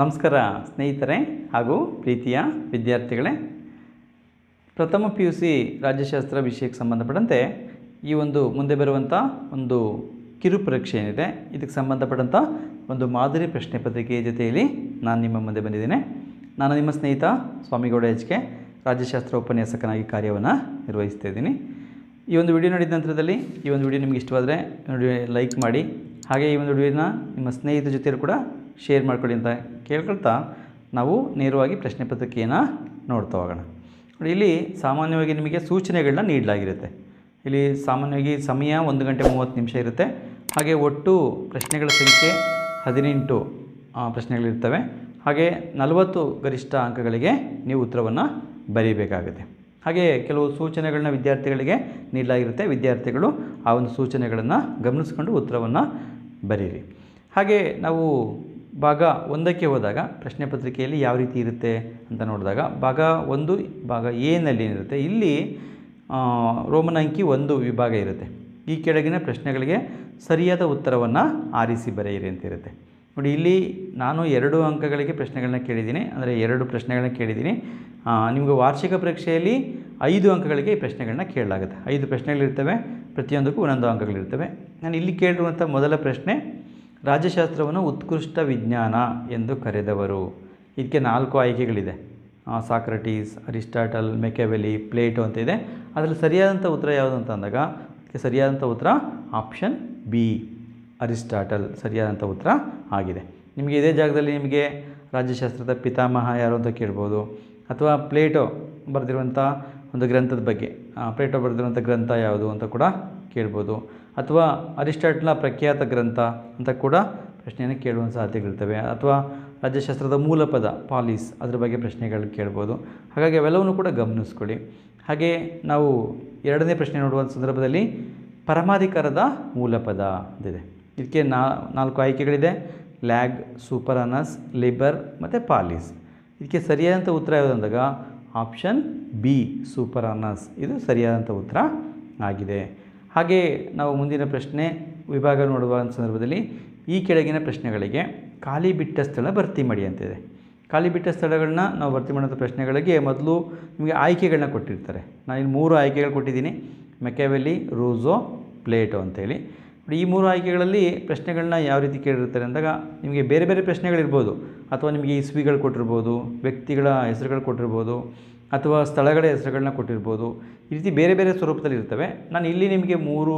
ನಮಸ್ಕಾರ ಸ್ನೇಹಿತರೆ ಹಾಗೂ ಪ್ರೀತಿಯ ವಿದ್ಯಾರ್ಥಿಗಳೇ. ಪ್ರಥಮ ಪಿ ಯು ಸಿ ರಾಜ್ಯಶಾಸ್ತ್ರ ವಿಷಯಕ್ಕೆ ಸಂಬಂಧಪಟ್ಟಂತೆ ಈ ಒಂದು ಮುಂದೆ ಬರುವಂಥ ಒಂದು ಕಿರು ಪರೀಕ್ಷೆ ಏನಿದೆ, ಇದಕ್ಕೆ ಸಂಬಂಧಪಟ್ಟಂಥ ಒಂದು ಮಾದರಿ ಪ್ರಶ್ನೆ ಪತ್ರಿಕೆಯ ಜೊತೆಯಲ್ಲಿ ನಾನು ನಿಮ್ಮ ಮುಂದೆ ಬಂದಿದ್ದೇನೆ. ನಾನು ನಿಮ್ಮ ಸ್ನೇಹಿತ ಸ್ವಾಮಿಗೌಡ ಎಚ್ ಕೆ, ರಾಜ್ಯಶಾಸ್ತ್ರ ಉಪನ್ಯಾಸಕನಾಗಿ ಕಾರ್ಯವನ್ನು ನಿರ್ವಹಿಸ್ತಾ ಇದ್ದೀನಿ. ಈ ಒಂದು ವಿಡಿಯೋ ನೋಡಿದ ನಂತರದಲ್ಲಿ ಈ ಒಂದು ವಿಡಿಯೋ ನಿಮಗೆ ಇಷ್ಟವಾದರೆ ನೋಡಿ, ಲೈಕ್ ಮಾಡಿ, ಹಾಗೆ ಈ ಒಂದು ವಿಡಿಯೋನ ನಿಮ್ಮ ಸ್ನೇಹಿತರ ಜೊತೆಯಲ್ಲೂ ಕೂಡ ಶೇರ್ ಮಾಡ್ಕೊಳ್ಳಿ ಅಂತ ಕೇಳ್ಕೊಳ್ತಾ ನಾವು ನೇರವಾಗಿ ಪ್ರಶ್ನೆ ಪತ್ರಿಕೆಯನ್ನು ನೋಡ್ತಾ ಹೋಗೋಣ. ಇಲ್ಲಿ ಸಾಮಾನ್ಯವಾಗಿ ನಿಮಗೆ ಸೂಚನೆಗಳನ್ನ ನೀಡಲಾಗಿರುತ್ತೆ. ಇಲ್ಲಿ ಸಾಮಾನ್ಯವಾಗಿ ಸಮಯ ಒಂದು ಗಂಟೆ ಮೂವತ್ತು ನಿಮಿಷ ಇರುತ್ತೆ. ಹಾಗೆ ಒಟ್ಟು ಪ್ರಶ್ನೆಗಳ ಸಂಖ್ಯೆ ಹದಿನೆಂಟು ಪ್ರಶ್ನೆಗಳಿರ್ತವೆ. ಹಾಗೆ ನಲವತ್ತು ಗರಿಷ್ಠ ಅಂಕಗಳಿಗೆ ನೀವು ಉತ್ತರವನ್ನು ಬರೀಬೇಕಾಗುತ್ತೆ. ಹಾಗೆ ಕೆಲವು ಸೂಚನೆಗಳನ್ನ ವಿದ್ಯಾರ್ಥಿಗಳಿಗೆ ನೀಡಲಾಗಿರುತ್ತೆ. ವಿದ್ಯಾರ್ಥಿಗಳು ಆ ಒಂದು ಸೂಚನೆಗಳನ್ನು ಗಮನಿಸ್ಕೊಂಡು ಉತ್ತರವನ್ನು ಬರೀರಿ. ಹಾಗೆ ನಾವು ಭಾಗ ಒಂದಕ್ಕೆ ಹೋದಾಗ ಪ್ರಶ್ನೆ ಪತ್ರಿಕೆಯಲ್ಲಿ ಯಾವ ರೀತಿ ಇರುತ್ತೆ ಅಂತ ನೋಡಿದಾಗ ಭಾಗ ಒಂದು, ಭಾಗ ಎನಲ್ಲಿ ಏನಿರುತ್ತೆ? ಇಲ್ಲಿ ರೋಮನ್ ಅಂಕಿ ಒಂದು ವಿಭಾಗ ಇರುತ್ತೆ. ಈ ಕೆಳಗಿನ ಪ್ರಶ್ನೆಗಳಿಗೆ ಸರಿಯಾದ ಉತ್ತರವನ್ನು ಆರಿಸಿ ಬರೆಯಿರಿ ಅಂತ ಇರುತ್ತೆ. ನೋಡಿ, ಇಲ್ಲಿ ನಾನು ಎರಡು ಅಂಕಗಳಿಗೆ ಪ್ರಶ್ನೆಗಳನ್ನ ಕೇಳಿದ್ದೀನಿ. ಅಂದರೆ ಎರಡು ಪ್ರಶ್ನೆಗಳನ್ನ ಕೇಳಿದ್ದೀನಿ. ನಿಮಗೆ ವಾರ್ಷಿಕ ಪರೀಕ್ಷೆಯಲ್ಲಿ ಐದು ಅಂಕಗಳಿಗೆ ಈ ಪ್ರಶ್ನೆಗಳನ್ನ ಕೇಳಲಾಗುತ್ತೆ. ಐದು ಪ್ರಶ್ನೆಗಳಿರ್ತವೆ, ಪ್ರತಿಯೊಂದಕ್ಕೂ ಒಂದೊಂದು ಅಂಕಗಳಿರ್ತವೆ. ನಾನು ಇಲ್ಲಿ ಕೇಳಿರುವಂಥ ಮೊದಲ ಪ್ರಶ್ನೆ ರಾಜ್ಯಶಾಸ್ತ್ರವನ್ನು ಉತ್ಕೃಷ್ಟ ವಿಜ್ಞಾನ ಎಂದು ಕರೆದವರು. ಇದಕ್ಕೆ ನಾಲ್ಕು ಆಯ್ಕೆಗಳಿದೆ. ಸಾಕ್ರಟೀಸ್, ಅರಿಸ್ಟಾಟಲ್ ಮೆಕೆವೆಲಿ ಪ್ಲೇಟೋ ಅಂತ ಇದೆ. ಅದರಲ್ಲಿ ಸರಿಯಾದಂಥ ಉತ್ತರ ಯಾವುದು ಅಂತ ಅಂದಾಗ, ಇದಕ್ಕೆ ಸರಿಯಾದಂಥ ಉತ್ತರ ಆಪ್ಷನ್ ಬಿ. ಅರಿಸ್ಟಾಟಲ್ ಸರಿಯಾದಂಥ ಉತ್ತರ ಆಗಿದೆ. ನಿಮಗೆ ಇದೇ ಜಾಗದಲ್ಲಿ ನಿಮಗೆ ರಾಜ್ಯಶಾಸ್ತ್ರದ ಪಿತಾಮಹ ಯಾರು ಅಂತ ಕೇಳ್ಬೋದು. ಅಥವಾ ಪ್ಲೇಟೋ ಬರೆದಿರುವಂಥ ಒಂದು ಗ್ರಂಥದ ಬಗ್ಗೆ. ಪ್ಲೇಟೋ ಬರೆದಿರುವಂಥ ಗ್ರಂಥ ಯಾವುದು ಅಂತ ಕೂಡ ಕೇಳ್ಬೋದು. ಅಥವಾ ಅರಿಸ್ಟಾಟ್ಲ ಪ್ರಖ್ಯಾತ ಗ್ರಂಥ ಅಂತ ಕೂಡ ಪ್ರಶ್ನೆಯನ್ನು ಕೇಳುವ ಸಾಧ್ಯತೆಗಳಿರ್ತವೆ. ಅಥವಾ ರಾಜ್ಯಶಾಸ್ತ್ರದ ಮೂಲ ಪದ ಪಾಲಿಸ್ ಅದ್ರ ಬಗ್ಗೆ ಪ್ರಶ್ನೆಗಳು ಕೇಳ್ಬೋದು. ಹಾಗಾಗಿ ಅವೆಲ್ಲವನ್ನು ಕೂಡ ಗಮನಿಸ್ಕೊಳ್ಳಿ. ಹಾಗೆ ನಾವು ಎರಡನೇ ಪ್ರಶ್ನೆ ನೋಡುವ ಸಂದರ್ಭದಲ್ಲಿ ಪರಮಾಧಿಕಾರದ ಮೂಲ ಪದ ಅಂತಿದೆ ಇದಕ್ಕೆ ನಾ, ನಾಲ್ಕು ಆಯ್ಕೆಗಳಿದೆ. ಲ್ಯಾಗ್, ಸೂಪರಾನಸ್, ಲಿಬರ್ ಮತ್ತು ಪಾಲಿಸ್. ಇದಕ್ಕೆ ಸರಿಯಾದಂಥ ಉತ್ತರ ಯಾವುದು ಅಂದಾಗ, ಆಪ್ಷನ್ ಬಿ, ಸೂಪರಾನಸ್. ಇದು ಸರಿಯಾದಂಥ ಉತ್ತರ ಆಗಿದೆ. ಹಾಗೆ ನಾವು ಮುಂದಿನ ಪ್ರಶ್ನೆ ವಿಭಾಗ ನೋಡುವ ಸಂದರ್ಭದಲ್ಲಿ ಈ ಕೆಳಗಿನ ಪ್ರಶ್ನೆಗಳಿಗೆ ಖಾಲಿ ಬಿಟ್ಟ ಸ್ಥಳ ಭರ್ತಿ ಮಾಡಿ ಅಂತಿದೆ. ಖಾಲಿ ಬಿಟ್ಟ ಸ್ಥಳಗಳನ್ನ ನಾವು ಭರ್ತಿ ಮಾಡುವಂಥ ಪ್ರಶ್ನೆಗಳಿಗೆ ಮೊದಲು ನಿಮಗೆ ಆಯ್ಕೆಗಳನ್ನ ಕೊಟ್ಟಿರ್ತಾರೆ. ನಾನು ಇಲ್ಲಿ ಮೂರು ಆಯ್ಕೆಗಳು ಕೊಟ್ಟಿದ್ದೀನಿ. ಮೆಕ್ಯಾವೆಲಿ ರೂಸೋ, ಪ್ಲೇಟೋ ಅಂತೇಳಿ. ಈ ಮೂರು ಆಯ್ಕೆಗಳಲ್ಲಿ ಪ್ರಶ್ನೆಗಳನ್ನ ಯಾವ ರೀತಿ ಕೇಳಿರ್ತಾರೆ ಅಂದಾಗ ನಿಮಗೆ ಬೇರೆ ಬೇರೆ ಪ್ರಶ್ನೆಗಳಿರ್ಬೋದು. ಅಥವಾ ನಿಮಗೆ ಇಸ್ವಿಗಳು ಕೊಟ್ಟಿರ್ಬೋದು, ವ್ಯಕ್ತಿಗಳ ಹೆಸರುಗಳು ಕೊಟ್ಟಿರ್ಬೋದು ಅಥವಾ ಸ್ಥಳಗಳ ಹೆಸರುಗಳನ್ನ ಕೊಟ್ಟಿರ್ಬೋದು. ಈ ರೀತಿ ಬೇರೆ ಬೇರೆ ಸ್ವರೂಪದಲ್ಲಿ ಇರ್ತವೆ. ನಾನು ಇಲ್ಲಿ ನಿಮಗೆ ಮೂರು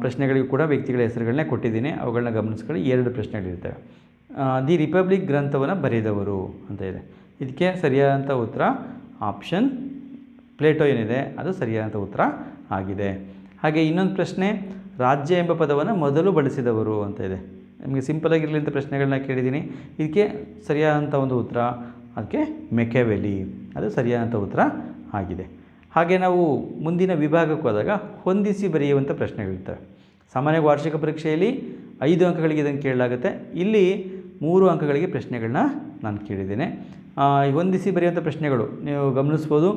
ಪ್ರಶ್ನೆಗಳಿಗೂ ಕೂಡ ವ್ಯಕ್ತಿಗಳ ಹೆಸರುಗಳನ್ನೇ ಕೊಟ್ಟಿದ್ದೀನಿ. ಅವುಗಳನ್ನ ಗಮನಿಸ್ಕೊಳ್ಳಿ. ಎರಡು ಪ್ರಶ್ನೆಗಳಿರ್ತವೆ. ದಿ ರಿಪಬ್ಲಿಕ್ ಗ್ರಂಥವನ್ನು ಬರೆದವರು ಅಂತ ಇದೆ. ಇದಕ್ಕೆ ಸರಿಯಾದಂಥ ಉತ್ತರ ಆಪ್ಷನ್ ಪ್ಲೇಟೋ ಏನಿದೆ? ಅದು ಸರಿಯಾದಂಥ ಉತ್ತರ ಆಗಿದೆ. ಹಾಗೆ ಇನ್ನೊಂದು ಪ್ರಶ್ನೆ, ರಾಜ್ಯ ಎಂಬ ಪದವನ್ನು ಮೊದಲು ಬಳಸಿದವರು ಅಂತ ಇದೆ. ನಿಮಗೆ ಸಿಂಪಲಾಗಿರಲಿ ಅಂತ ಪ್ರಶ್ನೆಗಳನ್ನ ಕೇಳಿದ್ದೀನಿ. ಇದಕ್ಕೆ ಸರಿಯಾದಂಥ ಒಂದು ಉತ್ತರ ಅದಕ್ಕೆ ಮೆಕೆವೆಲಿ ಅದು ಸರಿಯಾದಂಥ ಉತ್ತರ ಆಗಿದೆ. ಹಾಗೆ ನಾವು ಮುಂದಿನ ವಿಭಾಗಕ್ಕೆ ಹೋದಾಗ ಹೊಂದಿಸಿ ಬರೆಯುವಂಥ ಪ್ರಶ್ನೆಗಳಿರ್ತವೆ ಸಾಮಾನ್ಯವಾಗಿ ವಾರ್ಷಿಕ ಪರೀಕ್ಷೆಯಲ್ಲಿ ಐದು ಅಂಕಗಳಿಗೆ ಇದನ್ನು ಕೇಳಲಾಗುತ್ತೆ. ಇಲ್ಲಿ ಮೂರು ಅಂಕಗಳಿಗೆ ಪ್ರಶ್ನೆಗಳನ್ನ ನಾನು ಕೇಳಿದ್ದೇನೆ. ಹೊಂದಿಸಿ ಬರೆಯುವಂಥ ಪ್ರಶ್ನೆಗಳು ನೀವು ಗಮನಿಸ್ಬೋದು.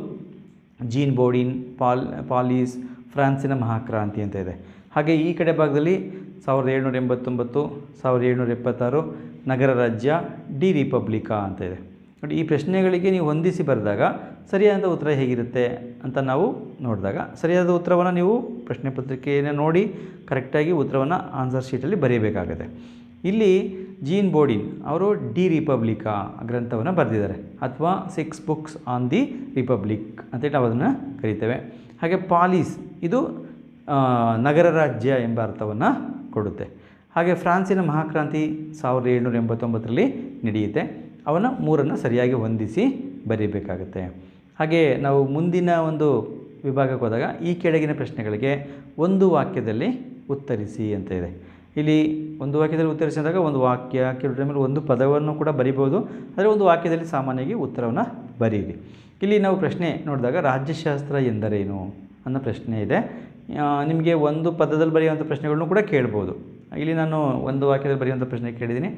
ಜೀನ್ ಬೋಡಿನ್, ಪಾಲ್, ಪಾಲೀಸ್, ಫ್ರಾನ್ಸಿನ ಮಹಾಕ್ರಾಂತಿ ಅಂತ ಇದೆ. ಹಾಗೆ ಈ ಕಡೆ ಭಾಗದಲ್ಲಿ ಸಾವಿರದ ಏಳ್ನೂರ ಎಂಬತ್ತೊಂಬತ್ತು, ಸಾವಿರದ ಏಳ್ನೂರ ಎಪ್ಪತ್ತಾರು, ನಗರ ರಾಜ್ಯ, ಡಿ ರಿಪಬ್ಲಿಕಾ ಅಂತ ಇದೆ. ನೋಡಿ, ಈ ಪ್ರಶ್ನೆಗಳಿಗೆ ನೀವು ಹೊಂದಿಸಿ ಬರೆದಾಗ ಸರಿಯಾದ ಉತ್ತರ ಹೇಗಿರುತ್ತೆ ಅಂತ ನಾವು ನೋಡಿದಾಗ ಸರಿಯಾದ ಉತ್ತರವನ್ನು ನೀವು ಪ್ರಶ್ನೆ ಪತ್ರಿಕೆಯನ್ನು ನೋಡಿ, ಕರೆಕ್ಟಾಗಿ ಉತ್ತರವನ್ನು ಆನ್ಸರ್ ಶೀಟಲ್ಲಿ ಬರೆಯಬೇಕಾಗುತ್ತೆ ಇಲ್ಲಿ ಜೀನ್ ಬೋಡಿನ್ ಅವರು ಡಿ ರಿಪಬ್ಲಿಕಾ ಗ್ರಂಥವನ್ನು ಬರೆದಿದ್ದಾರೆ. ಅಥವಾ six books on the republic ಅಂತೇಳಿ ನಾವು ಅದನ್ನು ಕರಿತೇವೆ. ಹಾಗೆ ಪಾಲಿಸ್, ಇದು ನಗರ ರಾಜ್ಯ ಎಂಬ ಅರ್ಥವನ್ನು ಕೊಡುತ್ತೆ. ಹಾಗೆ ಫ್ರಾನ್ಸಿನ ಮಹಾಕ್ರಾಂತಿ ಸಾವಿರದ ಏಳ್ನೂರ ಎಂಬತ್ತೊಂಬತ್ತರಲ್ಲಿ ನಡೆಯುತ್ತೆ. ಅವನ್ನ ಮೂರನ್ನು ಸರಿಯಾಗಿ ಹೊಂದಿಸಿ ಬರೀಬೇಕಾಗುತ್ತೆ. ಹಾಗೆ ನಾವು ಮುಂದಿನ ಒಂದು ವಿಭಾಗಕ್ಕೆ ಹೋದಾಗ ಈ ಕೆಳಗಿನ ಪ್ರಶ್ನೆಗಳಿಗೆ ಒಂದು ವಾಕ್ಯದಲ್ಲಿ ಉತ್ತರಿಸಿ ಅಂತ ಇದೆ. ಇಲ್ಲಿ ಒಂದು ವಾಕ್ಯದಲ್ಲಿ ಉತ್ತರಿಸಿದಾಗ ಒಂದು ವಾಕ್ಯ ಕೆಲವು ಟೈಮಲ್ಲಿ ಒಂದು ಪದವನ್ನು ಕೂಡ ಬರಿಬೋದು ಆದರೆ ಒಂದು ವಾಕ್ಯದಲ್ಲಿ ಸಾಮಾನ್ಯವಾಗಿ ಉತ್ತರವನ್ನು ಬರೀರಿ. ಇಲ್ಲಿ ನಾವು ಪ್ರಶ್ನೆ ನೋಡಿದಾಗ ರಾಜ್ಯಶಾಸ್ತ್ರ ಎಂದರೇನು ಅನ್ನೋ ಪ್ರಶ್ನೆ ಇದೆ. ನಿಮಗೆ ಒಂದು ಪದದಲ್ಲಿ ಬರೆಯುವಂಥ ಪ್ರಶ್ನೆಗಳನ್ನು ಕೂಡ ಕೇಳ್ಬೋದು. ಇಲ್ಲಿ ನಾನು ಒಂದು ವಾಕ್ಯದಲ್ಲಿ ಬರೆಯುವಂಥ ಪ್ರಶ್ನೆ ಕೇಳಿದ್ದೀನಿ.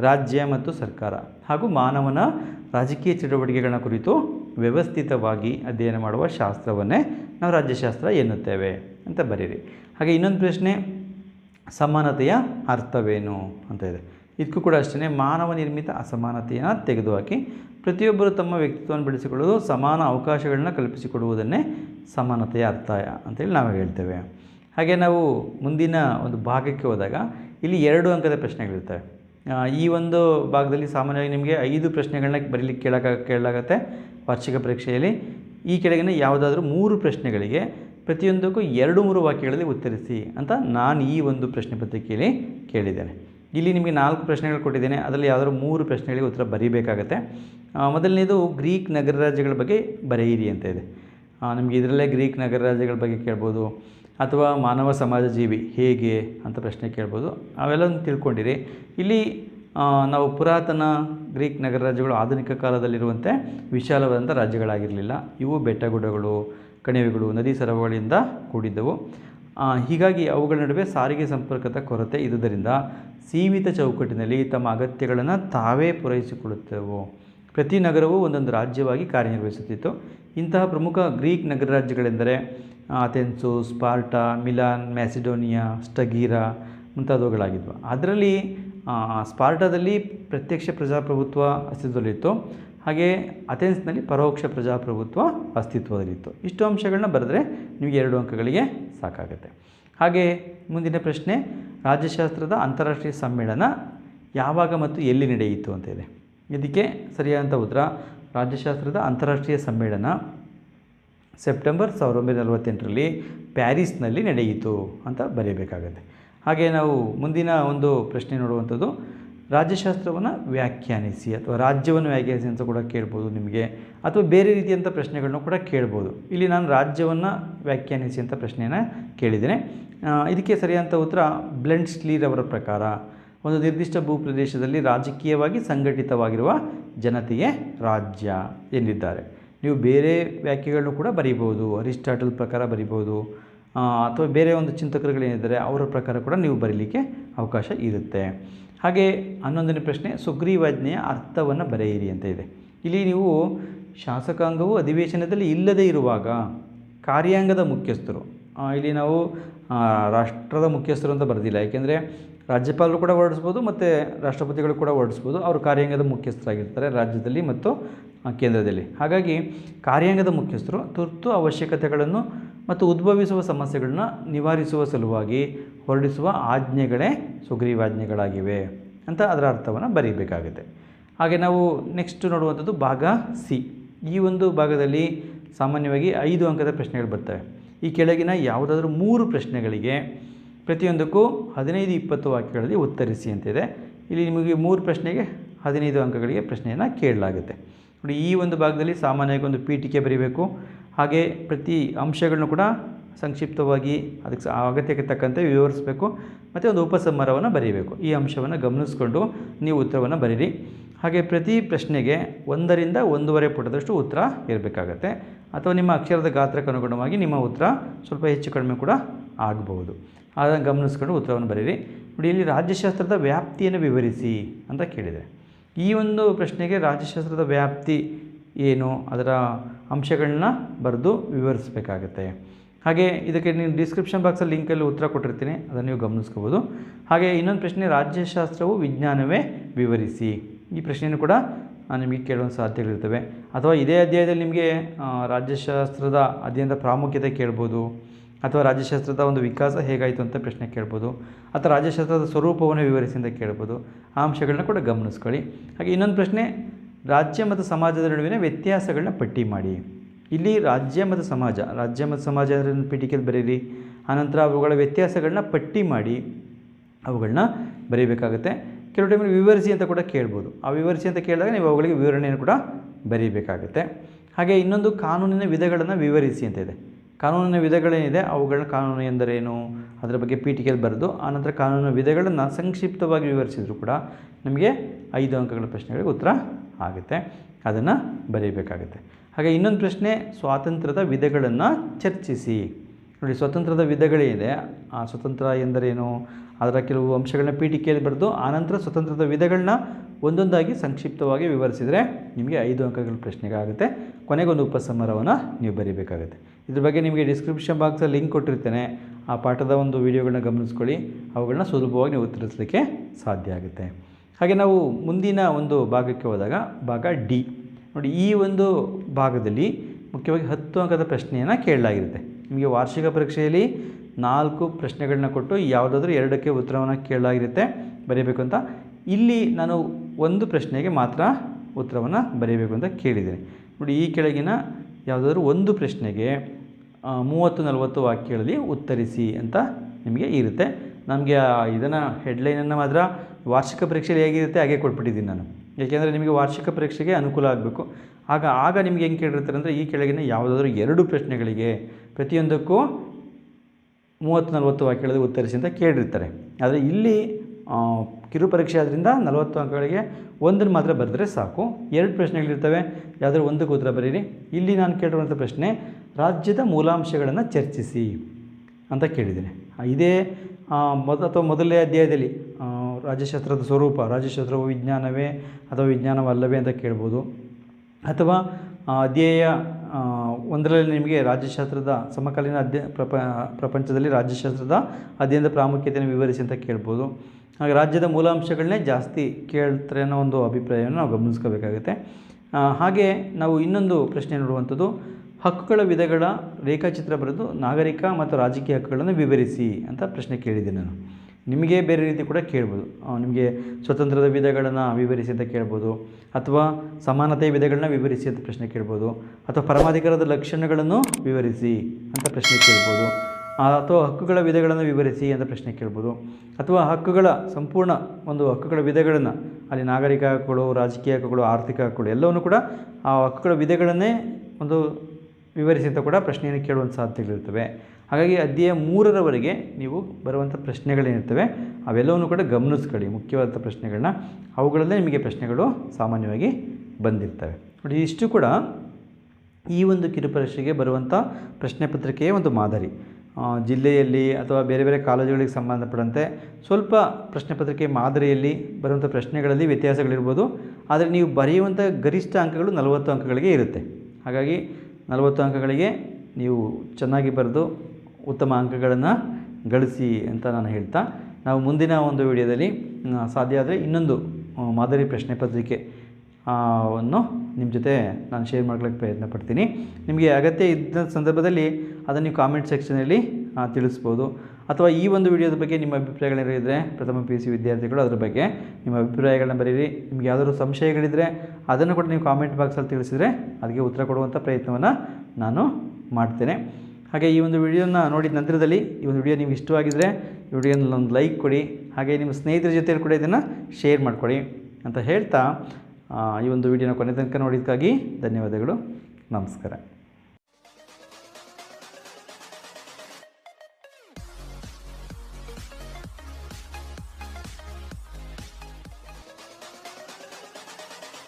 ರಾಜ್ಯ ಮತ್ತು ಸರ್ಕಾರ ಹಾಗೂ ಮಾನವನ ರಾಜಕೀಯ ಚಟುವಟಿಕೆಗಳ ಕುರಿತು ವ್ಯವಸ್ಥಿತವಾಗಿ ಅಧ್ಯಯನ ಮಾಡುವ ಶಾಸ್ತ್ರವನ್ನೇ ನಾವು ರಾಜ್ಯಶಾಸ್ತ್ರ ಎನ್ನುತ್ತೇವೆ ಅಂತ ಬರೀರಿ. ಹಾಗೆ ಇನ್ನೊಂದು ಪ್ರಶ್ನೆ, ಸಮಾನತೆಯ ಅರ್ಥವೇನು ಅಂತ ಇದೆ. ಇದಕ್ಕೂ ಕೂಡ ಅಷ್ಟೇ ಮಾನವ ನಿರ್ಮಿತ ಅಸಮಾನತೆಯನ್ನು ತೆಗೆದುಹಾಕಿ ಪ್ರತಿಯೊಬ್ಬರು ತಮ್ಮ ವ್ಯಕ್ತಿತ್ವವನ್ನು ಬೆಳೆಸಿಕೊಳ್ಳಲು ಸಮಾನ ಅವಕಾಶಗಳನ್ನ ಕಲ್ಪಿಸಿಕೊಡುವುದನ್ನೇ ಸಮಾನತೆಯ ಅರ್ಥ ಅಂತೇಳಿ ನಾವು ಹೇಳ್ತೇವೆ. ಹಾಗೆ ನಾವು ಮುಂದಿನ ಒಂದು ಭಾಗಕ್ಕೆ ಹೋದಾಗ ಇಲ್ಲಿ ಎರಡು ಅಂಕದ ಪ್ರಶ್ನೆಗಳಿರ್ತವೆ. ಈ ಒಂದು ಭಾಗದಲ್ಲಿ ಸಾಮಾನ್ಯವಾಗಿ ನಿಮಗೆ ಐದು ಪ್ರಶ್ನೆಗಳನ್ನ ಬರೀಲಿಕ್ಕೆ ಕೇಳಕ, ಕೇಳಲಾಗತ್ತೆ ವಾರ್ಷಿಕ ಪರೀಕ್ಷೆಯಲ್ಲಿ. ಈ ಕೆಳಗಿನ ಯಾವುದಾದ್ರೂ ಮೂರು ಪ್ರಶ್ನೆಗಳಿಗೆ ಪ್ರತಿಯೊಂದಕ್ಕೂ ಎರಡು, ಮೂರು ವಾಕ್ಯಗಳಲ್ಲಿ ಉತ್ತರಿಸಿ ಅಂತ ನಾನು ಈ ಒಂದು ಪ್ರಶ್ನೆ ಪತ್ರಿಕೆಯಲ್ಲಿ ಕೇಳಿದ್ದೇನೆ. ಇಲ್ಲಿ ನಿಮಗೆ ನಾಲ್ಕು ಪ್ರಶ್ನೆಗಳು ಕೊಟ್ಟಿದ್ದೇನೆ. ಅದರಲ್ಲಿ ಯಾವುದಾದ್ರು ಮೂರು ಪ್ರಶ್ನೆಗಳಿಗೆ ಉತ್ತರ ಬರೀಬೇಕಾಗತ್ತೆ. ಮೊದಲನೇದು ಗ್ರೀಕ್ ನಗರ ರಾಜ್ಯಗಳ ಬಗ್ಗೆ ಬರೆಯಿರಿ ಅಂತ ಇದೆ. ನಿಮಗೆ ಇದರಲ್ಲೇ ಗ್ರೀಕ್ ನಗರ ರಾಜ್ಯಗಳ ಬಗ್ಗೆ ಕೇಳ್ಬೋದು. ಅಥವಾ ಮಾನವ ಸಮಾಜ ಜೀವಿ ಹೇಗೆ ಅಂತ ಪ್ರಶ್ನೆ ಕೇಳ್ಬೋದು. ಅವೆಲ್ಲವನ್ನು ತಿಳ್ಕೊಂಡಿರಿ. ಇಲ್ಲಿ ನಾವು ಪುರಾತನ ಗ್ರೀಕ್ ನಗರ ರಾಜ್ಯಗಳು ಆಧುನಿಕ ಕಾಲದಲ್ಲಿರುವಂತೆ ವಿಶಾಲವಾದಂಥ ರಾಜ್ಯಗಳಾಗಿರಲಿಲ್ಲ. ಇವು ಬೆಟ್ಟಗುಡ್ಡಗಳು, ಕಣಿವೆಗಳು, ನದಿ ಸರೋವರಗಳಿಂದ ಕೂಡಿದ್ದವು. ಹೀಗಾಗಿ ಅವುಗಳ ನಡುವೆ ಸಾರಿಗೆ ಸಂಪರ್ಕದ ಕೊರತೆ ಇದ್ದುದರಿಂದ ಸೀಮಿತ ಚೌಕಟ್ಟಿನಲ್ಲಿ ತಮ್ಮ ಅಗತ್ಯಗಳನ್ನು ತಾವೇ ಪೂರೈಸಿಕೊಳ್ಳುತ್ತವು. ಪ್ರತಿ ನಗರವೂ ಒಂದೊಂದು ರಾಜ್ಯವಾಗಿ ಕಾರ್ಯನಿರ್ವಹಿಸುತ್ತಿತ್ತು. ಇಂತಹ ಪ್ರಮುಖ ಗ್ರೀಕ್ ನಗರ ರಾಜ್ಯಗಳೆಂದರೆ Athens, Sparta, Milan, Macedonia, Stagira ಮುಂತಾದವುಗಳಾಗಿದ್ವು. ಅದರಲ್ಲಿ ಸ್ಪಾರ್ಟಾದಲ್ಲಿ ಪ್ರತ್ಯಕ್ಷ ಪ್ರಜಾಪ್ರಭುತ್ವ ಅಸ್ತಿತ್ವದಲ್ಲಿತ್ತು. ಹಾಗೆ ಅಥೆನ್ಸ್ನಲ್ಲಿ ಪರೋಕ್ಷ ಪ್ರಜಾಪ್ರಭುತ್ವ ಅಸ್ತಿತ್ವದಲ್ಲಿತ್ತು. ಇಷ್ಟು ಅಂಶಗಳನ್ನ ಬರೆದ್ರೆ ನಿಮಗೆ ಎರಡು ಅಂಕಗಳಿಗೆ ಸಾಕಾಗುತ್ತೆ. ಹಾಗೆ ಮುಂದಿನ ಪ್ರಶ್ನೆ, ರಾಜ್ಯಶಾಸ್ತ್ರದ ಅಂತಾರಾಷ್ಟ್ರೀಯ ಸಮ್ಮೇಳನ ಯಾವಾಗ ಮತ್ತು ಎಲ್ಲಿ ನಡೆಯಿತು ಅಂತ ಇದೆ. ಇದಕ್ಕೆ ಸರಿಯಾದಂಥ ಉತ್ತರ, ರಾಜ್ಯಶಾಸ್ತ್ರದ ಅಂತಾರಾಷ್ಟ್ರೀಯ ಸಮ್ಮೇಳನ ಸೆಪ್ಟೆಂಬರ್ ಸಾವಿರದ ಒಂಬೈನೂರ ನಲವತ್ತೆಂಟರಲ್ಲಿ ಪ್ಯಾರಿಸ್ನಲ್ಲಿ ನಡೆಯಿತು ಅಂತ ಬರೆಯಬೇಕಾಗುತ್ತೆ. ಹಾಗೆ ನಾವು ಮುಂದಿನ ಒಂದು ಪ್ರಶ್ನೆ ನೋಡುವಂಥದ್ದು, ರಾಜ್ಯಶಾಸ್ತ್ರವನ್ನು ವ್ಯಾಖ್ಯಾನಿಸಿ ಅಥವಾ ರಾಜ್ಯವನ್ನು ವ್ಯಾಖ್ಯಾನಿಸಿ ಅಂತ ಕೂಡ ಕೇಳ್ಬೋದು ನಿಮಗೆ, ಅಥವಾ ಬೇರೆ ರೀತಿಯಂಥ ಪ್ರಶ್ನೆಗಳನ್ನು ಕೂಡ ಕೇಳ್ಬೋದು. ಇಲ್ಲಿ ನಾನು ರಾಜ್ಯವನ್ನು ವ್ಯಾಖ್ಯಾನಿಸಿ ಅಂತ ಪ್ರಶ್ನೆಯನ್ನು ಕೇಳಿದ್ದೇನೆ. ಇದಕ್ಕೆ ಸರಿಯಾದಂಥ ಉತ್ತರ ಬ್ಲೆಂಡ್ ಸ್ಲೀರ್ ಅವರ ಪ್ರಕಾರ, ಒಂದು ನಿರ್ದಿಷ್ಟ ಭೂಪ್ರದೇಶದಲ್ಲಿ ರಾಜಕೀಯವಾಗಿ ಸಂಘಟಿತವಾಗಿರುವ ಜನತೆಯೇ ರಾಜ್ಯ ಎಂದಿದ್ದಾರೆ. ನೀವು ಬೇರೆ ವ್ಯಾಖ್ಯೆಗಳನ್ನು ಕೂಡ ಬರಿಬೋದು ಅರಿಸ್ಟಾಟಲ್ ಪ್ರಕಾರ ಬರಿಬೋದು ಅಥವಾ ಬೇರೆ ಒಂದು ಚಿಂತಕರುಗಳೇನಿದ್ದಾರೆ ಅವರ ಪ್ರಕಾರ ಕೂಡ ನೀವು ಬರೀಲಿಕ್ಕೆ ಅವಕಾಶ ಇರುತ್ತೆ. ಹಾಗೆ ಹನ್ನೊಂದನೇ ಪ್ರಶ್ನೆ, ಸುಗ್ರೀವಾಜ್ಞೆಯ ಅರ್ಥವನ್ನು ಬರೆಯಿರಿ ಅಂತ ಇದೆ. ಇಲ್ಲಿ ನೀವು ಶಾಸಕಾಂಗವು ಅಧಿವೇಶನದಲ್ಲಿ ಇಲ್ಲದೇ ಇರುವಾಗ ಕಾರ್ಯಾಂಗದ ಮುಖ್ಯಸ್ಥರು ಇಲ್ಲಿ ನಾವು ರಾಷ್ಟ್ರದ ಮುಖ್ಯಸ್ಥರು ಅಂತ ಬರೆದಿಲ್ಲ ಏಕೆಂದರೆ ರಾಜ್ಯಪಾಲರು ಕೂಡ ಹೊರಡಿಸ್ಬೋದು ಮತ್ತು ರಾಷ್ಟ್ರಪತಿಗಳು ಕೂಡ ಹೊರಡಿಸ್ಬೋದು ಅವರು ಕಾರ್ಯಾಂಗದ ಮುಖ್ಯಸ್ಥರಾಗಿರ್ತಾರೆ ರಾಜ್ಯದಲ್ಲಿ ಮತ್ತು ಕೇಂದ್ರದಲ್ಲಿ. ಹಾಗಾಗಿ ಕಾರ್ಯಾಂಗದ ಮುಖ್ಯಸ್ಥರು ತುರ್ತು ಅವಶ್ಯಕತೆಗಳನ್ನು ಮತ್ತು ಉದ್ಭವಿಸುವ ಸಮಸ್ಯೆಗಳನ್ನ ನಿವಾರಿಸುವ ಸಲುವಾಗಿ ಹೊರಡಿಸುವ ಆಜ್ಞೆಗಳೇ ಸುಗ್ರೀವಾಜ್ಞೆಗಳಾಗಿವೆ ಅಂತ ಅದರ ಅರ್ಥವನ್ನು ಬರೀಬೇಕಾಗುತ್ತೆ. ಹಾಗೆ ನಾವು ನೆಕ್ಸ್ಟ್ ನೋಡುವಂಥದ್ದು ಭಾಗ ಸಿ ಈ ಒಂದು ಭಾಗದಲ್ಲಿ ಸಾಮಾನ್ಯವಾಗಿ ಐದು ಅಂಕದ ಪ್ರಶ್ನೆಗಳು ಬರ್ತವೆ. ಈ ಕೆಳಗಿನ ಯಾವುದಾದ್ರೂ ಮೂರು ಪ್ರಶ್ನೆಗಳಿಗೆ ಪ್ರತಿಯೊಂದಕ್ಕೂ ಹದಿನೈದು ಇಪ್ಪತ್ತು ವಾಕ್ಯಗಳಲ್ಲಿ ಉತ್ತರಿಸಿ ಅಂತಿದೆ. ಇಲ್ಲಿ ನಿಮಗೆ ಮೂರು ಪ್ರಶ್ನೆಗೆ ಹದಿನೈದು ಅಂಕಗಳಿಗೆ ಪ್ರಶ್ನೆಯನ್ನು ಕೇಳಲಾಗುತ್ತೆ. ನೋಡಿ, ಈ ಒಂದು ಭಾಗದಲ್ಲಿ ಸಾಮಾನ್ಯವಾಗಿ ಒಂದು ಪೀಠಿಕೆ ಬರೀಬೇಕು. ಹಾಗೆ ಪ್ರತಿ ಅಂಶಗಳನ್ನು ಕೂಡ ಸಂಕ್ಷಿಪ್ತವಾಗಿ ಅದಕ್ಕೆ ಅಗತ್ಯಕ್ಕೆ ತಕ್ಕಂತೆ ವಿವರಿಸಬೇಕು. ಮತ್ತು ಒಂದು ಉಪಸಂಹಾರವನ್ನು ಬರೀಬೇಕು. ಈ ಅಂಶವನ್ನು ಗಮನಿಸಿಕೊಂಡು ನೀವು ಉತ್ತರವನ್ನು ಬರೀರಿ. ಹಾಗೆ ಪ್ರತಿ ಪ್ರಶ್ನೆಗೆ ಒಂದರಿಂದ ಒಂದೂವರೆ ಪುಟದಷ್ಟು ಉತ್ತರ ಇರಬೇಕಾಗತ್ತೆ. ಅಥವಾ ನಿಮ್ಮ ಅಕ್ಷರದ ಗಾತ್ರಕ್ಕೆ ಅನುಗುಣವಾಗಿ ನಿಮ್ಮ ಉತ್ತರ ಸ್ವಲ್ಪ ಹೆಚ್ಚು ಕಡಿಮೆ ಕೂಡ ಆಗಬಹುದು. ಅದನ್ನು ಗಮನಿಸ್ಕೊಂಡು ಉತ್ತರವನ್ನು ಬರೀರಿ. ನೋಡಿ, ಇಲ್ಲಿ ರಾಜ್ಯಶಾಸ್ತ್ರದ ವ್ಯಾಪ್ತಿಯನ್ನು ವಿವರಿಸಿ ಅಂತ ಕೇಳಿದೆ. ಈ ಒಂದು ಪ್ರಶ್ನೆಗೆ ರಾಜ್ಯಶಾಸ್ತ್ರದ ವ್ಯಾಪ್ತಿ ಏನು, ಅದರ ಅಂಶಗಳನ್ನ ಬರೆದು ವಿವರಿಸಬೇಕಾಗತ್ತೆ. ಹಾಗೆ ಇದಕ್ಕೆ ನೀವು ಡಿಸ್ಕ್ರಿಪ್ಷನ್ ಬಾಕ್ಸಲ್ಲಿ ಲಿಂಕಲ್ಲಿ ಉತ್ತರ ಕೊಟ್ಟಿರ್ತೀನಿ, ಅದನ್ನು ನೀವು ಗಮನಿಸ್ಕೋಬೋದು. ಹಾಗೆ ಇನ್ನೊಂದು ಪ್ರಶ್ನೆ, ರಾಜ್ಯಶಾಸ್ತ್ರವು ವಿಜ್ಞಾನವೇ ವಿವರಿಸಿ? ಈ ಪ್ರಶ್ನೆಯನ್ನು ಕೂಡ ನಿಮಗೆ ಕೇಳುವ ಸಾಧ್ಯತೆಗಳಿರ್ತವೆ. ಅಥವಾ ಇದೇ ಅಧ್ಯಾಯದಲ್ಲಿ ನಿಮಗೆ ರಾಜ್ಯಶಾಸ್ತ್ರದ ಅಧ್ಯಯನದ ಪ್ರಾಮುಖ್ಯತೆ ಕೇಳ್ಬೋದು? ಅಥವಾ ರಾಜ್ಯಶಾಸ್ತ್ರದ ಒಂದು ವಿಕಾಸ ಹೇಗಾಯಿತು ಅಂತ ಪ್ರಶ್ನೆ ಕೇಳ್ಬೋದು, ಅಥವಾ ರಾಜ್ಯಶಾಸ್ತ್ರದ ಸ್ವರೂಪವನ್ನು ವಿವರಿಸಿ ಅಂತ ಕೇಳ್ಬೋದು, ಆ ಅಂಶಗಳನ್ನ ಕೂಡ ಗಮನಿಸ್ಕೊಳ್ಳಿ. ಹಾಗೆ ಇನ್ನೊಂದು ಪ್ರಶ್ನೆ, ರಾಜ್ಯ ಮತ್ತು ಸಮಾಜದ ನಡುವಿನ ವ್ಯತ್ಯಾಸಗಳನ್ನ ಪಟ್ಟಿ ಮಾಡಿ. ಇಲ್ಲಿ ರಾಜ್ಯ ಮತ್ತು ಸಮಾಜ, ರಾಜ್ಯ ಮತ್ತು ಸಮಾಜ ಪೀಠಿಕೆಯಲ್ಲಿ ಬರೀರಿ, ಆನಂತರ ಅವುಗಳ ವ್ಯತ್ಯಾಸಗಳನ್ನ ಪಟ್ಟಿ ಮಾಡಿ ಅವುಗಳನ್ನ ಬರೀಬೇಕಾಗುತ್ತೆ. ಕೆಲವು ಟೈಮಲ್ಲಿ ವಿವರಿಸಿ ಅಂತ ಕೂಡ ಕೇಳ್ಬೋದು. ಆ ವಿವರಿಸಿ ಅಂತ ಕೇಳಿದಾಗ ನೀವು ಅವುಗಳಿಗೆ ವಿವರಣೆಯನ್ನು ಕೂಡ ಬರೀಬೇಕಾಗುತ್ತೆ. ಹಾಗೆ ಇನ್ನೊಂದು ಕಾನೂನಿನ ವಿಧಗಳನ್ನು ವಿವರಿಸಿ ಅಂತ ಇದೆ. ಕಾನೂನಿನ ವಿಧಗಳೇನಿದೆ ಅವುಗಳ ಕಾನೂನು ಎಂದರೇನು? ಅದರ ಬಗ್ಗೆ ಪೀಠಿಕೆಯಲ್ಲಿ ಬರೆದು ಆನಂತರ ಕಾನೂನಿನ ವಿಧಗಳನ್ನು ಸಂಕ್ಷಿಪ್ತವಾಗಿ ವಿವರಿಸಿದರೂ ಕೂಡ ನಮಗೆ ಐದು ಅಂಕಗಳ ಪ್ರಶ್ನೆಗಳಿಗೆ ಉತ್ತರ ಆಗುತ್ತೆ. ಅದನ್ನು ಬರೀಬೇಕಾಗುತ್ತೆ. ಹಾಗೆ ಇನ್ನೊಂದು ಪ್ರಶ್ನೆ, ಸ್ವಾತಂತ್ರ್ಯದ ವಿಧಗಳನ್ನು ಚರ್ಚಿಸಿ. ನೋಡಿ ಸ್ವತಂತ್ರದ ವಿಧಗಳೇನಿದೆ ಆ ಸ್ವತಂತ್ರ ಎಂದರೇನು? ಅದರ ಕೆಲವು ಅಂಶಗಳನ್ನ ಪೀಠಿಕೆಯಲ್ಲಿ ಬರೆದು ಆನಂತರ ಸ್ವತಂತ್ರದ ವಿಧಗಳನ್ನ ಒಂದೊಂದಾಗಿ ಸಂಕ್ಷಿಪ್ತವಾಗಿ ವಿವರಿಸಿದರೆ ನಿಮಗೆ ಐದು ಅಂಕಗಳ ಪ್ರಶ್ನೆಗಾಗುತ್ತೆ ಕೊನೆಗೊಂದು ಉಪಸಂಹಾರವನ್ನು ನೀವು ಬರೀಬೇಕಾಗುತ್ತೆ. ಇದ್ರ ಬಗ್ಗೆ ನಿಮಗೆ ಡಿಸ್ಕ್ರಿಪ್ಷನ್ ಬಾಕ್ಸಲ್ಲಿ ಲಿಂಕ್ ಕೊಟ್ಟಿರ್ತೇನೆ. ಆ ಪಾಠದ ಒಂದು ವಿಡಿಯೋಗಳನ್ನ ಗಮನಿಸ್ಕೊಳ್ಳಿ. ಅವುಗಳನ್ನ ಸುಲಭವಾಗಿ ನೀವು ಉತ್ತರಿಸಲಿಕ್ಕೆ ಸಾಧ್ಯ ಆಗುತ್ತೆ. ಹಾಗೆ ನಾವು ಮುಂದಿನ ಒಂದು ಭಾಗಕ್ಕೆ ಹೋದಾಗ, ಭಾಗ ಡಿ ನೋಡಿ, ಈ ಒಂದು ಭಾಗದಲ್ಲಿ ಮುಖ್ಯವಾಗಿ ಹತ್ತು ಅಂಕದ ಪ್ರಶ್ನೆಯನ್ನು ಕೇಳಲಾಗಿರುತ್ತೆ. ನಿಮಗೆ ವಾರ್ಷಿಕ ಪರೀಕ್ಷೆಯಲ್ಲಿ ನಾಲ್ಕು ಪ್ರಶ್ನೆಗಳನ್ನ ಕೊಟ್ಟು ಯಾವುದಾದ್ರೂ ಎರಡಕ್ಕೆ ಉತ್ತರವನ್ನು ಕೇಳಲಾಗಿರುತ್ತೆ. ಬರೀಬೇಕು ಅಂತ. ಇಲ್ಲಿ ನಾನು ಒಂದು ಪ್ರಶ್ನೆಗೆ ಮಾತ್ರ ಉತ್ತರವನ್ನು ಬರೀಬೇಕು ಅಂತ ಕೇಳಿದ್ದೇನೆ. ನೋಡಿ, ಈ ಕೆಳಗಿನ ಯಾವುದಾದ್ರೂ ಒಂದು ಪ್ರಶ್ನೆಗೆ ಮೂವತ್ತು, ನಲವತ್ತು ವಾಕ್ಯಗಳಲ್ಲಿ ಉತ್ತರಿಸಿ ಅಂತ ನಿಮಗೆ ಇರುತ್ತೆ. ನಮಗೆ ಇದನ್ನು ಹೆಡ್ಲೈನನ್ನು ಮಾತ್ರ ವಾರ್ಷಿಕ ಪರೀಕ್ಷೆಯಲ್ಲಿ ಹೇಗಿರುತ್ತೆ ಹಾಗೆ ಕೊಟ್ಬಿಟ್ಟಿದ್ದೀನಿ ನಾನು. ಏಕೆಂದರೆ ನಿಮಗೆ ವಾರ್ಷಿಕ ಪರೀಕ್ಷೆಗೆ ಅನುಕೂಲ ಆಗಬೇಕು. ಆಗ ಆಗ ನಿಮಗೆ ಹೆಂಗೆ ಕೇಳಿರ್ತಾರೆ ಅಂದರೆ ಈ ಕೆಳಗಿನ ಯಾವುದಾದ್ರೂ ಎರಡು ಪ್ರಶ್ನೆಗಳಿಗೆ ಪ್ರತಿಯೊಂದಕ್ಕೂ ಮೂವತ್ತು, ನಲವತ್ತು ವಾಕ್ಯಗಳಲ್ಲಿ ಉತ್ತರಿಸಿ ಅಂತ ಕೇಳಿರ್ತಾರೆ. ಆದರೆ ಇಲ್ಲಿ ಕಿರು ಪರೀಕ್ಷೆ ಆದ್ದರಿಂದ ನಲವತ್ತು ಅಂಕಗಳಿಗೆ ಒಂದನ್ನು ಮಾತ್ರ ಬರೆದ್ರೆ ಸಾಕು. ಎರಡು ಪ್ರಶ್ನೆಗಳಿರ್ತವೆ. ಯಾವುದಾದ್ರು ಒಂದಕ್ಕೆ ಉತ್ತರ ಬರೀರಿ. ಇಲ್ಲಿ ನಾನು ಕೇಳಿರುವಂಥ ಪ್ರಶ್ನೆ, ರಾಜ್ಯದ ಮೂಲಾಂಶಗಳನ್ನು ಚರ್ಚಿಸಿ ಅಂತ ಕೇಳಿದ್ದೇನೆ. ಇದೇ ಮೊದ ಅಥವಾ ಮೊದಲನೇ ಅಧ್ಯಾಯದಲ್ಲಿ ರಾಜ್ಯಶಾಸ್ತ್ರದ ಸ್ವರೂಪ ರಾಜ್ಯಶಾಸ್ತ್ರವು ವಿಜ್ಞಾನವೇ ಅಥವಾ ವಿಜ್ಞಾನವಲ್ಲವೇ ಅಂತ ಕೇಳ್ಬೋದು. ಅಥವಾ ಅಧ್ಯಯ ಒಂದರಲ್ಲಿ ನಿಮಗೆ ರಾಜ್ಯಶಾಸ್ತ್ರದ ಸಮಕಾಲೀನ ಅಧ್ಯ, ಪ್ರಪ, ಪ್ರಪಂಚದಲ್ಲಿ ರಾಜ್ಯಶಾಸ್ತ್ರದ ಅಧ್ಯಯನದ ಪ್ರಾಮುಖ್ಯತೆಯನ್ನು ವಿವರಿಸಿ ಅಂತ ಕೇಳ್ಬೋದು. ಹಾಗೆ ರಾಜ್ಯದ ಮೂಲಾಂಶಗಳನ್ನೇ ಜಾಸ್ತಿ ಕೇಳ್ತಾರೆ ಅನ್ನೋ ಒಂದು ಅಭಿಪ್ರಾಯವನ್ನು ನಾವು ಗಮನಿಸ್ಕೋಬೇಕಾಗುತ್ತೆ. ಹಾಗೆ ನಾವು ಇನ್ನೊಂದು ಪ್ರಶ್ನೆ ನೋಡುವಂಥದ್ದು, ಹಕ್ಕುಗಳ ವಿಧಗಳ ರೇಖಾಚಿತ್ರ ಬರೆದು ನಾಗರಿಕ ಮತ್ತು ರಾಜಕೀಯ ಹಕ್ಕುಗಳನ್ನು ವಿವರಿಸಿ ಅಂತ ಪ್ರಶ್ನೆ ಕೇಳಿದ್ದೀನಿ ನಾನು. ನಿಮಗೆ ಬೇರೆ ರೀತಿ ಕೂಡ ಕೇಳ್ಬೋದು. ನಿಮಗೆ ಸ್ವತಂತ್ರದ ವಿಧಗಳನ್ನು ವಿವರಿಸಿ ಅಂತ ಕೇಳ್ಬೋದು, ಅಥವಾ ಸಮಾನತೆಯ ವಿಧಗಳನ್ನ ವಿವರಿಸಿ ಅಂತ ಪ್ರಶ್ನೆ ಕೇಳ್ಬೋದು, ಅಥವಾ ಪರಮಾಧಿಕಾರದ ಲಕ್ಷಣಗಳನ್ನು ವಿವರಿಸಿ ಅಂತ ಪ್ರಶ್ನೆ ಕೇಳ್ಬೋದು. ಅಥವಾ ಹಕ್ಕುಗಳ ವಿಧಗಳನ್ನು ವಿವರಿಸಿ ಅಂತ ಪ್ರಶ್ನೆ ಕೇಳ್ಬೋದು. ಅಥವಾ ಹಕ್ಕುಗಳ ಸಂಪೂರ್ಣ ಒಂದು ಹಕ್ಕುಗಳ ವಿಧಗಳನ್ನು ಅಲ್ಲಿ ನಾಗರಿಕ ಹಕ್ಕುಗಳು, ರಾಜಕೀಯ ಹಕ್ಕುಗಳು, ಆರ್ಥಿಕ ಹಕ್ಕುಗಳು ಎಲ್ಲವನ್ನು ಕೂಡ ಆ ಹಕ್ಕುಗಳ ವಿಧಗಳನ್ನೇ ಒಂದು ವಿವರಿಸಿ ಅಂತ ಕೂಡ ಪ್ರಶ್ನೆಯನ್ನು ಕೇಳುವಂಥ ಸಾಧ್ಯತೆಗಳಿರ್ತವೆ ಹಾಗಾಗಿ ಅಧ್ಯಾಯ ಮೂರರವರೆಗೆ ನೀವು ಬರುವಂಥ ಪ್ರಶ್ನೆಗಳೇನಿರ್ತವೆ, ಅವೆಲ್ಲವನ್ನು ಕೂಡ ಗಮನಿಸ್ಕೊಳ್ಳಿ. ಮುಖ್ಯವಾದ ಪ್ರಶ್ನೆಗಳನ್ನ, ಅವುಗಳಲ್ಲೇ ನಿಮಗೆ ಪ್ರಶ್ನೆಗಳು ಸಾಮಾನ್ಯವಾಗಿ ಬಂದಿರ್ತವೆ. ನೋಡಿ ಇಷ್ಟು ಕೂಡ ಈ ಒಂದು ಕಿರುಪರೀಕ್ಷೆಗೆ ಬರುವಂಥ ಪ್ರಶ್ನೆ ಪತ್ರಿಕೆಯ ಒಂದು ಮಾದರಿ. ಜಿಲ್ಲೆಯಲ್ಲಿ ಅಥವಾ ಬೇರೆ ಬೇರೆ ಕಾಲೇಜುಗಳಿಗೆ ಸಂಬಂಧಪಟ್ಟಂತೆ ಸ್ವಲ್ಪ ಪ್ರಶ್ನೆ ಪತ್ರಿಕೆ ಮಾದರಿಯಲ್ಲಿ ಬರುವಂಥ ಪ್ರಶ್ನೆಗಳಲ್ಲಿ ವ್ಯತ್ಯಾಸಗಳಿರ್ಬೋದು. ಆದರೆ ನೀವು ಬರೆಯುವಂಥ ಗರಿಷ್ಠ ಅಂಕಗಳು ನಲವತ್ತು ಅಂಕಗಳಿಗೆ ಇರುತ್ತೆ. ಹಾಗಾಗಿ ನಲವತ್ತು ಅಂಕಗಳಿಗೆ ನೀವು ಚೆನ್ನಾಗಿ ಬರೆದು ಉತ್ತಮ ಅಂಕಗಳನ್ನು ಗಳಿಸಿ ಅಂತ ನಾನು ಹೇಳ್ತಾ, ನಾವು ಮುಂದಿನ ಒಂದು ವಿಡಿಯೋದಲ್ಲಿ ಸಾಧ್ಯ ಆದರೆ ಇನ್ನೊಂದು ಮಾದರಿ ಪ್ರಶ್ನೆ ಪತ್ರಿಕೆ ವನ್ನು ನಿಮ್ಮ ಜೊತೆ ನಾನು ಶೇರ್ ಮಾಡ್ಲಿಕ್ಕೆ ಪ್ರಯತ್ನ ಪಡ್ತೀನಿ. ನಿಮಗೆ ಅಗತ್ಯ ಇದ್ದ ಸಂದರ್ಭದಲ್ಲಿ ಅದನ್ನು ನೀವು ಕಾಮೆಂಟ್ ಸೆಕ್ಷನಲ್ಲಿ ತಿಳಿಸ್ಬೋದು. ಅಥವಾ ಈ ಒಂದು ವಿಡಿಯೋದ ಬಗ್ಗೆ ನಿಮ್ಮ ಅಭಿಪ್ರಾಯಗಳೇನಾದ್ರು ಇದ್ದರೆ ಪ್ರಥಮ ಪಿ ಯು ಸಿ ವಿದ್ಯಾರ್ಥಿಗಳು ಅದರ ಬಗ್ಗೆ ನಿಮ್ಮ ಅಭಿಪ್ರಾಯಗಳನ್ನ ಬರೀರಿ. ನಿಮಗೆ ಯಾವುದಾದ್ರು ಸಂಶಯಗಳಿದ್ದರೆ ಅದನ್ನು ಕೂಡ ನೀವು ಕಾಮೆಂಟ್ ಬಾಕ್ಸಲ್ಲಿ ತಿಳಿಸಿದರೆ ಅದಕ್ಕೆ ಉತ್ತರ ಕೊಡುವಂಥ ಪ್ರಯತ್ನವನ್ನು ನಾನು ಮಾಡ್ತೇನೆ. ಹಾಗೆ ಈ ಒಂದು ವಿಡಿಯೋನ ನೋಡಿದ ನಂತರದಲ್ಲಿ, ಈ ಒಂದು ವಿಡಿಯೋ ನಿಮ್ಗೆ ಇಷ್ಟವಾಗಿದ್ದರೆ ಈ ವಿಡಿಯೋನ ಒಂದು ಲೈಕ್ ಕೊಡಿ. ಹಾಗೆ ನಿಮ್ಮ ಸ್ನೇಹಿತರ ಜೊತೆಯಲ್ಲಿ ಕೂಡ ಇದನ್ನು ಶೇರ್ ಮಾಡಿಕೊಡಿ ಅಂತ ಹೇಳ್ತಾ ಈ ಒಂದು ವಿಡಿಯೋನ ಕೊನೆ ತನಕ ನೋಡಿದ್ದಕ್ಕಾಗಿ ಧನ್ಯವಾದಗಳು. ನಮಸ್ಕಾರ.